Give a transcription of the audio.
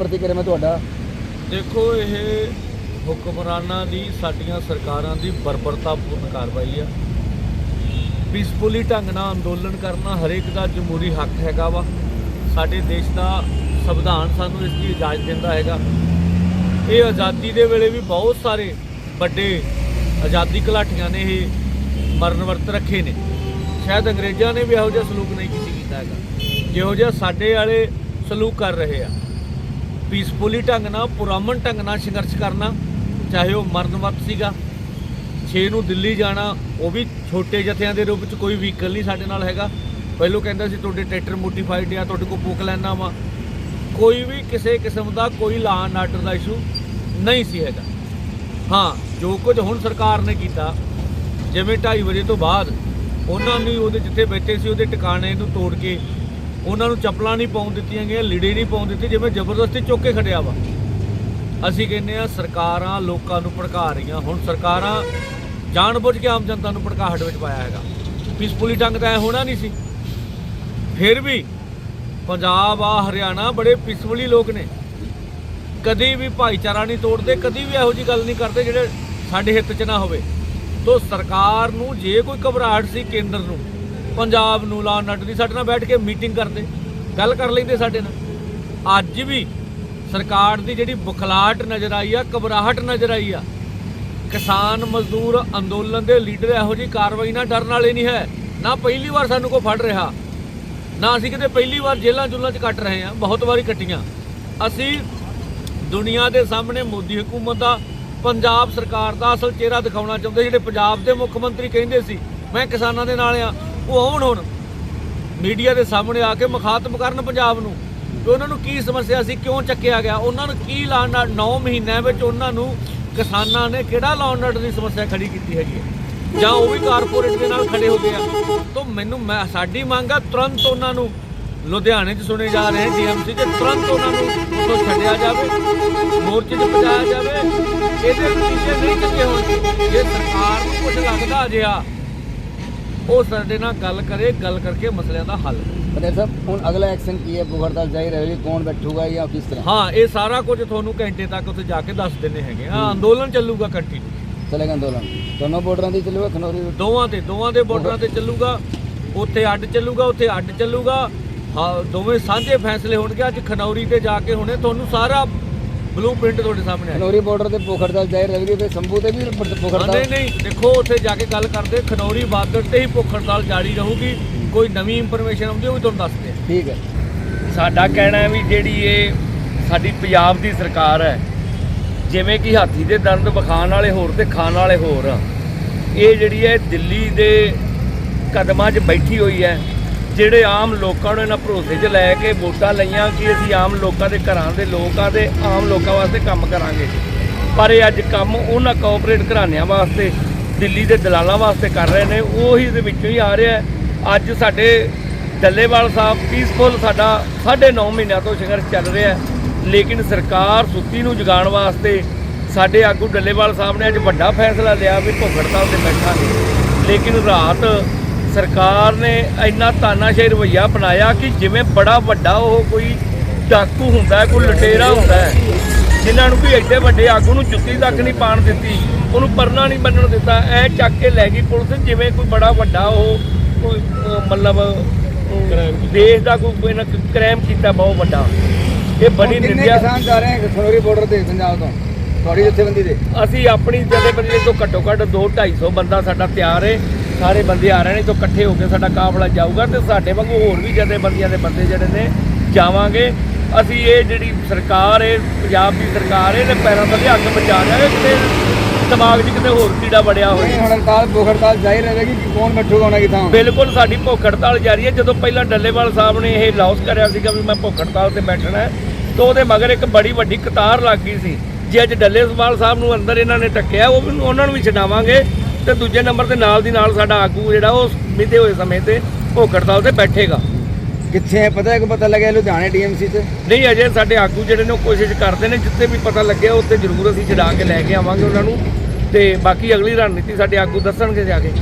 ਪ੍ਰਤੀਕਿਰਿਆ ਮੈਂ ਤੁਹਾਡਾ? ਦੇਖੋ, ਇਹ ਹੁਕਮਰਾਨਾਂ ਦੀ, ਸਾਡੀਆਂ ਸਰਕਾਰਾਂ ਦੀ ਬਰਬਰਤਾਪੂਰਨ ਕਾਰਵਾਈ ਆ। ਪੀਸਫੁਲੀ ਢੰਗ ਨਾਲ ਅੰਦੋਲਨ ਕਰਨਾ ਹਰੇਕ ਦਾ ਜਮਹੂਰੀ ਹੱਕ ਹੈਗਾ ਵਾ। ਸਾਡੇ ਦੇਸ਼ ਦਾ ਸੰਵਿਧਾਨ ਸਾਨੂੰ ਇਸ ਦੀ ਇਜਾਜ਼ਤ ਦਿੰਦਾ ਹੈਗਾ। ਇਹ ਆਜ਼ਾਦੀ ਦੇ ਵੇਲੇ ਵੀ ਬਹੁਤ ਸਾਰੇ ਵੱਡੇ ਆਜ਼ਾਦੀ ਘਲਾਟੀਆਂ ਨੇ ਇਹ ਮਰਨ ਵਰਤ ਰੱਖੇ ਨੇ। ਸ਼ਾਇਦ ਅੰਗਰੇਜ਼ਾਂ ਨੇ ਵੀ ਇਹੋ ਜਿਹਾ ਸਲੂਕ ਨਹੀਂ ਕਿਸੇ ਕੀਤਾ ਹੈਗਾ। ਜਿਹੋ ਜਿਹਾ ਸਾਡੇ ਵਾਲੇ ਸਲੂਕ ਕਰ ਰਹੇ ਆ। ਪੀਸਫੁਲੀ ਢੰਗ ਨਾਲ ਪੁਰਾਮਨ ਢੰਗ ਨਾਲ ਸੰਘਰਸ਼ ਕਰਨਾ, ਚਾਹੇ ਉਹ ਮਰਨਵਤ ਸੀਗਾ 6 ਨੂੰ ਦਿੱਲੀ ਜਾਣਾ, ਉਹ ਵੀ ਛੋਟੇ ਜਥਿਆਂ ਦੇ ਰੂਪ ਵਿੱਚ ਕੋਈ ਵਹੀਕਲ ਨਹੀਂ ਸਾਡੇ ਨਾਲ ਹੈਗਾ। ਪਹਿਲੋਂ ਕਹਿੰਦਾ ਸੀ, ਤੁਹਾਡੇ ਟਰੈਕਟਰ ਮੋਡੀਫਾਈਡ ਆ, ਤੁਹਾਡੇ ਕੋਲ ਪੁੱਕ ਲੈਣਾ ਵਾ। ਕੋਈ ਵੀ ਕਿਸੇ ਕਿਸਮ ਦਾ ਕੋਈ ਲਾਂ ਐਂਡ ਆਰਡਰ ਦਾ ਇਸ਼ੂ ਨਹੀਂ ਸੀ ਹੈਗਾ। ਹਾਂ, ਜੋ ਕੁਝ ਹੁਣ ਸਰਕਾਰ ਨੇ ਕੀਤਾ, ਜਿਵੇਂ 2:30 ਵਜੇ ਤੋਂ ਬਾਅਦ, ਉਹਨਾਂ ਨੇ ਉਹਦੇ ਜਿੱਥੇ ਬੈਠੇ ਸੀ, ਉਹਦੇ ਟਿਕਾਣੇ ਨੂੰ ਤੋੜ ਕੇ ਉਹਨਾਂ ਨੂੰ ਚੱਪਲਾਂ ਨਹੀਂ ਪਾਉਣ ਦਿੱਤੀਆਂ ਗਈਆਂ, ਲੀੜੇ ਨਹੀਂ ਪਾਉਣ ਦਿੱਤੇ, ਜਿਵੇਂ ਜ਼ਬਰਦਸਤੀ ਚੁੱਕ ਕੇ ਖੜਿਆ ਵਾ। ਅਸੀਂ ਕਹਿੰਦੇ ਆ ਸਰਕਾਰਾਂ ਲੋਕਾਂ ਨੂੰ ਭੜਕਾ ਰਹੀਆਂ। ਹੁਣ ਸਰਕਾਰਾਂ ਜਾਣਬੁੱਝ ਕੇ ਆਮ ਜਨਤਾ ਨੂੰ ਭੜਕਾਹਟ ਵਿੱਚ ਪਾਇਆ ਹੈਗਾ। ਪੀਸਫੁਲੀ ਢੰਗ ਤਾਂ ਐ ਹੋਣਾ ਨਹੀਂ ਸੀ। ਫਿਰ ਵੀ ਪੰਜਾਬ ਆ ਹਰਿਆਣਾ ਬੜੇ ਪੀਸਫੁਲੀ ਲੋਕ ਨੇ। ਕਦੀ ਵੀ ਭਾਈਚਾਰਾ ਨਹੀਂ ਤੋੜਦੇ, ਕਦੀ ਵੀ ਇਹੋ ਜੀ ਗੱਲ ਨਹੀਂ ਕਰਦੇ ਜਿਹੜੇ ਸਾਡੇ ਹਿੱਤ 'ਚ ਨਾ ਹੋਵੇ। ਤੋਂ ਸਰਕਾਰ ਨੂੰ ਜੇ ਕੋਈ ਘਬਰਾਹਟ ਸੀ ਕੇਂਦਰ ਨੂੰ ਪੰਜਾਬ ਨੂੰ ਲਾ ਨੱਟ ਦੀ ਸਾਡੇ ਨਾਲ ਬੈਠ ਕੇ ਮੀਟਿੰਗ ਕਰਦੇ, ਗੱਲ ਕਰ ਲੈਂਦੇ ਸਾਡੇ ਨਾਲ। ਅੱਜ ਵੀ ਸਰਕਾਰ ਦੀ ਜਿਹੜੀ ਬੁਖਲਾਹਟ ਨਜ਼ਰ ਆਈ ਆ, ਘਬਰਾਹਟ ਨਜ਼ਰ ਆਈ ਆ, ਕਿਸਾਨ ਮਜ਼ਦੂਰ ਅੰਦੋਲਨ ਦੇ ਲੀਡਰ ਇਹੋ ਜੀ ਕਾਰਵਾਈ ਨਾਲ ਡਰਨ ਵਾਲੇ ਨਹੀਂ ਹੈ। ਨਾ ਪਹਿਲੀ ਵਾਰ ਸਾਨੂੰ ਕੋ ਫੜ ਰਿਹਾ, ਨਾ ਅਸੀਂ ਕਿਤੇ ਪਹਿਲੀ ਵਾਰ ਜੇਲ੍ਹਾਂ ਜੁਲਾਂ 'ਚ ਕੱਟ ਰਹੇ ਹਾਂ, ਬਹੁਤ ਵਾਰੀ ਕੱਟੀਆਂ। ਅਸੀਂ ਦੁਨੀਆ ਦੇ ਸਾਹਮਣੇ ਮੋਦੀ ਹਕੂਮਤ ਦਾ, ਪੰਜਾਬ ਸਰਕਾਰ ਦਾ ਅਸਲ ਚਿਹਰਾ ਦਿਖਾਉਣਾ ਚਾਹੁੰਦੇ, ਜਿਹੜੇ ਪੰਜਾਬ ਦੇ ਮੁੱਖ ਮੰਤਰੀ ਕਹਿੰਦੇ ਸੀ, ਮੈਂ ਕਿਸਾਨਾਂ ਦੇ ਨਾਲ ਆ ਉਹ ਆਉਣ ਹੁਣ। ਮੀਡੀਆ ਦੇ ਸਾਹਮਣੇ ਆ ਕੇ ਮੁਖਾਤਮ ਕਰਨ ਪੰਜਾਬ ਨੂੰ। ਕਿ ਉਹਨਾਂ ਨੂੰ ਕੀ ਸਮੱਸਿਆ ਸੀ, ਕਿਉਂ ਚੱਕਿਆ ਗਿਆ? ਉਹਨਾਂ ਨੂੰ ਕੀ ਲਾਣ ਨਾਲ 9 ਮਹੀਨਿਆਂ ਵਿੱਚ ਉਹਨਾਂ ਨੂੰ ਕਿਸਾਨਾਂ ਨੇ ਕਿਹੜਾ ਲਾਉਣ ਨਾਲ ਦੀ ਸਮੱਸਿਆ ਖੜੀ ਕੀਤੀ ਹੈਗੀ ਹੈ? ਜਾਂ ਉਹ ਵੀ ਕਾਰਪੋਰੇਟ ਦੇ ਨਾਲ ਖੜੇ ਹੋ ਗਏ ਆ? ਤਾਂ ਮੈਨੂੰ ਮੈਂ, ਸਾਡੀ ਮੰਗ ਆ ਤੁਰੰਤ ਉਹਨਾਂ ਨੂੰ ਲੁਧਿਆਣੇ 'ਚ ਸੁਣੇ ਜਾ ਰਹੇ, ਡੀਐਮਸੀ 'ਚ ਤੁਰੰਤ ਉਹਨਾਂ ਨੂੰ ਉੱਥੋਂ ਛੱਡਿਆ ਜਾਵੇ, ਮੋਰਚੇ 'ਚ ਪਹੁੰਚਾਇਆ ਜਾਵੇ। ਇਹਦੇ ਨਤੀਜੇ ਨਹੀਂ ਚੰਗੇ ਹੋਣਗੇ। ਜੇ ਸਰਕਾਰ ਨੂੰ ਕੁਝ ਲੱਗਦਾ ਅਜਿਹਾ ਉਹ ਸਾਡੇ ਨਾਲ ਗੱਲ ਕਰੇ ਗੱਲ ਕਰਕੇ ਮਸਲਿਆਂ ਦਾ ਹੱਲ ਕਰੇ। ਪਟੇਲ ਸਾਹਿਬ ਹੁਣ ਅਗਲਾ ਐਕਸ਼ਨ ਕੀ ਹੈ? ਹੜਤਾਲ ਜਾਰੀ ਰਹੇਗੀ ਕੌਣ ਬੈਠੂਗਾ ਜਾਂ ਕਿਸ ਤਰ੍ਹਾਂ? ਹਾਂ ਇਹ ਸਾਰਾ ਕੁਝ ਤੁਹਾਨੂੰ ਘੰਟੇ ਤੱਕ ਉੱਥੇ ਜਾ ਕੇ ਦੱਸ ਦਿੰਦੇ ਹੈਗੇ ਆ। ਅੰਦੋਲਨ ਚੱਲੂਗਾ ਕੰਟੀਨਿਊ ਚਲੇਗਾ ਅੰਦੋਲਨ। ਦੋਨੋਂ ਬਾਰਡਰਾਂ ਦੀ ਚੱਲੂਗਾ ਖਨੌਰੀ ਦੋਵਾਂ ਤੇ ਦੋਵਾਂ ਦੇ ਬਾਰਡਰਾਂ ਤੇ ਚੱਲੂਗਾ। ਉੱਥੇ ਅੱਡ ਚੱਲੂਗਾ ਉੱਥੇ ਅੱਡ ਚੱਲੂਗਾ। ਹਾਂ ਦੋਵੇਂ ਸਾਂਝੇ ਫੈਸਲੇ ਹੋਣਗੇ। ਅੱਜ ਖਨੌਰੀ ਤੇ ਜਾ ਕੇ ਹੁਣੇ ਤੁਹਾਨੂੰ ਸਾਰਾ ਬਲੂ ਪ੍ਰਿੰਟ ਤੁਹਾਡੇ ਸਾਹਮਣੇ ਆ ਖਨੌਰੀ ਬਾਰਡਰ ਤੇ ਭੁੱਖ ਹੜਤਾਲ ਜਾਰੀ ਰਹੇਗੀ ਤੇ ਸੰਭੂ ਤੇ ਵੀ ਹਾਂ, ਹੜਤਾਲ ਨਹੀਂ ਨਹੀਂ ਦੇਖੋ ਉੱਥੇ ਜਾ ਕੇ ਗੱਲ ਕਰਦੇ ਖਨੌਰੀ ਬਾਰਡਰ ਤੇ ਹੀ ਭੁੱਖ ਹੜਤਾਲ ਜਾਰੀ ਰਹੂਗੀ। ਕੋਈ ਨਵੀਂ ਇਨਫੋਰਮੇਸ਼ਨ ਆਉਂਦੀ ਉਹ ਵੀ ਤੁਹਾਨੂੰ ਦੱਸਦੇ ਆ। ਠੀਕ ਹੈ। ਸਾਡਾ ਕਹਿਣਾ ਹੈ ਵੀ ਜਿਹੜੀ ਇਹ ਸਾਡੀ ਪੰਜਾਬ ਦੀ ਸਰਕਾਰ ਹੈ ਜਿਵੇਂ ਕਿ ਹਾਥੀ ਦੇ ਦੰਦ ਵਿਖਾਣ ਵਾਲੇ ਹੋਰ ਤੇ ਖਾਣ ਵਾਲੇ ਹੋਰ। ਇਹ ਜਿਹੜੀ ਹੈ ਦਿੱਲੀ ਦੇ ਕਦਮਾਂ 'ਚ ਬੈਠੀ ਹੋਈ ਹੈ। ਜਿਹੜੇ ਆਮ ਲੋਕਾਂ ਨੂੰ ਇਹਨਾਂ ਭਰੋਸੇ 'ਚ ਲੈ ਕੇ ਵੋਟਾਂ ਲਈਆਂ ਕਿ ਅਸੀਂ ਆਮ ਲੋਕਾਂ ਦੇ ਘਰਾਂ ਦੇ ਲੋਕਾਂ ਦੇ ਆਮ ਲੋਕਾਂ ਵਾਸਤੇ ਕੰਮ ਕਰਾਂਗੇ। ਪਰ ਇਹ ਅੱਜ ਕੰਮ ਉਹਨਾਂ ਕੋਆਪਰੇਟ ਘਰਾਣਿਆਂ ਵਾਸਤੇ, ਦਿੱਲੀ ਦੇ ਦਲਾਲਾਂ ਵਾਸਤੇ ਕਰ ਰਹੇ ਨੇ। ਉਹੀ ਦੇ ਵਿੱਚੋਂ ਹੀ ਆ ਰਿਹਾ ਅੱਜ ਸਾਡੇ ਡੱਲੇਵਾਲ ਸਾਹਿਬ ਪੀਸਫੁਲ ਸਾਡਾ 9.5 ਮਹੀਨਿਆਂ ਤੋਂ ਸੰਘਰਸ਼ ਚੱਲ ਰਿਹਾ ਲੇਕਿਨ ਸਰਕਾਰ ਸੁੱਤੀ ਨੂੰ ਜਗਾਉਣ ਵਾਸਤੇ ਸਾਡੇ ਆਗੂ ਡੱਲੇਵਾਲ ਸਾਹਿਬ ਨੇ ਅੱਜ ਵੱਡਾ ਫੈਸਲਾ ਲਿਆ ਵੀ ਭੁੱਖ ਹੜਤਾਲ ਤੇ ਬੈਠਾਂਗੇ। ਲੇਕਿਨ ਰਾਤ ਸਰਕਾਰ ਨੇ ਇੰਨਾ ਤਾਨਾਸ਼ਾਹੀ ਰਵੱਈਆ ਅਪਣਾਇਆ ਕਿ ਜਿਵੇਂ ਬੜਾ ਵੱਡਾ ਉਹ ਕੋਈ ਡਾਕੂ ਹੁੰਦਾ ਹੈ ਕੋਈ ਲਟੇਰਾ ਹੁੰਦਾ ਹੈ ਜਿਨ੍ਹਾਂ ਨੂੰ ਵੀ ਐਡੇ ਵੱਡੇ ਆਗੂ ਨੂੰ ਜੁੱਤੀ ਤੱਕ ਨਹੀਂ ਪਾਣ ਦਿੱਤੀ ਉਹਨੂੰ ਪਰਨਾ ਨਹੀਂ ਬੰਨਣ ਦਿੱਤਾ ਐ ਚੱਕ ਕੇ ਲੈ ਗਈ ਪੁਲਿਸ ਜਿਵੇਂ ਕੋਈ ਬੜਾ ਵੱਡਾ ਉਹ ਕੋਈ ਮਤਲਬ ਦੇਸ਼ ਦਾ ਕੋਈ ਕ੍ਰਾਈਮ ਕੀਤਾ ਬਹੁਤ ਵੱਡਾ। ਇਹ ਬੜੀ ਨਿੰਦਿਆ ਕਿਸਾਨ ਜਾ ਰਹੇ ਹਨ ਖਨੌਰੀ ਬਾਰਡਰ ਤੇ ਪੰਜਾਬ ਤੋਂ? ਤੁਹਾਡੀ ਜਥੇਬੰਦੀ ਦੇ ਅਸੀਂ ਆਪਣੀ ਜਥੇਬੰਦੀ ਤੋਂ ਘੱਟੋ ਘੱਟ 2 250 ਬੰਦਾ ਸਾਡਾ ਤਿਆਰ ਹੈ। ਸਾਰੇ ਬੰਦੇ ਆ ਰਹੇ ਨੇ ਤੋਂ ਇਕੱਠੇ ਹੋ ਕੇ ਸਾਡਾ ਕਾਫਲਾ ਜਾਊਗਾ ਤੇ ਸਾਡੇ ਵਾਂਗੂ ਹੋਰ ਵੀ ਜਥੇਬੰਦੀਆਂ ਦੇ ਬੰਦੇ ਜਿਹੜੇ ਨੇ ਜਾਵਾਂਗੇ। ਅਸੀਂ ਇਹ ਜਿਹੜੀ ਸਰਕਾਰ ਹੈ ਪੰਜਾਬ ਦੀ ਸਰਕਾਰ ਹੈ ਇਹਦੇ ਪੈਰਾਂ ਥੱਲੇ ਹੱਥ ਬਚਾ ਹੈ ਕਿਤੇ ਦਿਮਾਗ 'ਚ ਕਿਤੇ ਹੋਰ ਕੀੜਾ ਵੜਿਆ ਨਹੀਂ ਹੁਣ ਹੜਤਾਲ ਭੁੱਖ ਹੜਤਾਲ ਜਾਰੀ ਰਹੇਗੀ ਕਿ ਕੌਣ ਬੈਠੂਗਾ ਉਹਨਾਂ ਕੀ ਥਾਂ? ਬਿਲਕੁਲ ਸਾਡੀ ਭੁੱਖ ਹੜਤਾਲ ਜਾਰੀ ਹੈ। ਜਦੋਂ ਪਹਿਲਾਂ ਡੱਲੇਵਾਲ ਸਾਹਿਬ ਨੇ ਇਹ ਲਾਉਸ ਕਰਿਆ ਸੀਗਾ ਵੀ ਮੈਂ ਭੁੱਖ ਹੜਤਾਲ ਤੇ ਬੈਠਣਾ ਹੈ ਤਾਂ ਉਹਦੇ ਮਗਰ ਇੱਕ ਬੜੀ ਵੱਡੀ ਕਤਾਰ ਲੱਗ ਗਈ ਸੀ। ਜੇ ਅੱਜ ਡੱਲੇਵਾਲ ਸਾਹਿਬ ਨੂੰ ਅੰਦਰ ਇਹਨਾਂ ਨੇ ਟੱਕਿਆ ਉਹ ਵੀ ਉਹਨਾਂ ਨੂੰ ਵੀ ਛਡਾਵਾਂਗੇ। ਤੇ ਦੂਜੇ ਨੰਬਰ ਤੇ ਨਾਲ ਦੀ ਨਾਲ ਸਾਡਾ ਆਗੂ ਜਿਹੜਾ ਉਹ ਮਿੱਥੇ ਹੋਏ ਸਮੇਂ ਤੇ ਭੁੱਖ ਹੜਤਾਲ ਤੇ ਬੈਠੇਗਾ। ਕਿੱਥੇ ਹੈ? ਪਤਾ ਹੈ ਕਿ ਪਤਾ ਲੱਗਿਆ ਲੁਧਿਆਣੇ ਡੀਐਮਸੀ ਤੇ? ਨਹੀਂ ਅਜੇ ਸਾਡੇ ਆਗੂ ਜਿਹੜੇ ਨੇ ਉਹ ਕੋਸ਼ਿਸ਼ ਕਰਦੇ ਨੇ ਜਿੱਥੇ ਵੀ ਪਤਾ ਲੱਗਿਆ ਉੱਥੇ ਜ਼ਰੂਰ ਅਸੀਂ ਛਡਾ ਕੇ ਲੈ ਕੇ ਆਵਾਂਗੇ ਉਹਨਾਂ ਨੂੰ। ਤੇ ਬਾਕੀ ਅਗਲੀ ਰਣਨੀਤੀ ਸਾਡੇ ਆਗੂ ਦੱਸਣਗੇ ਜਾ ਕੇ।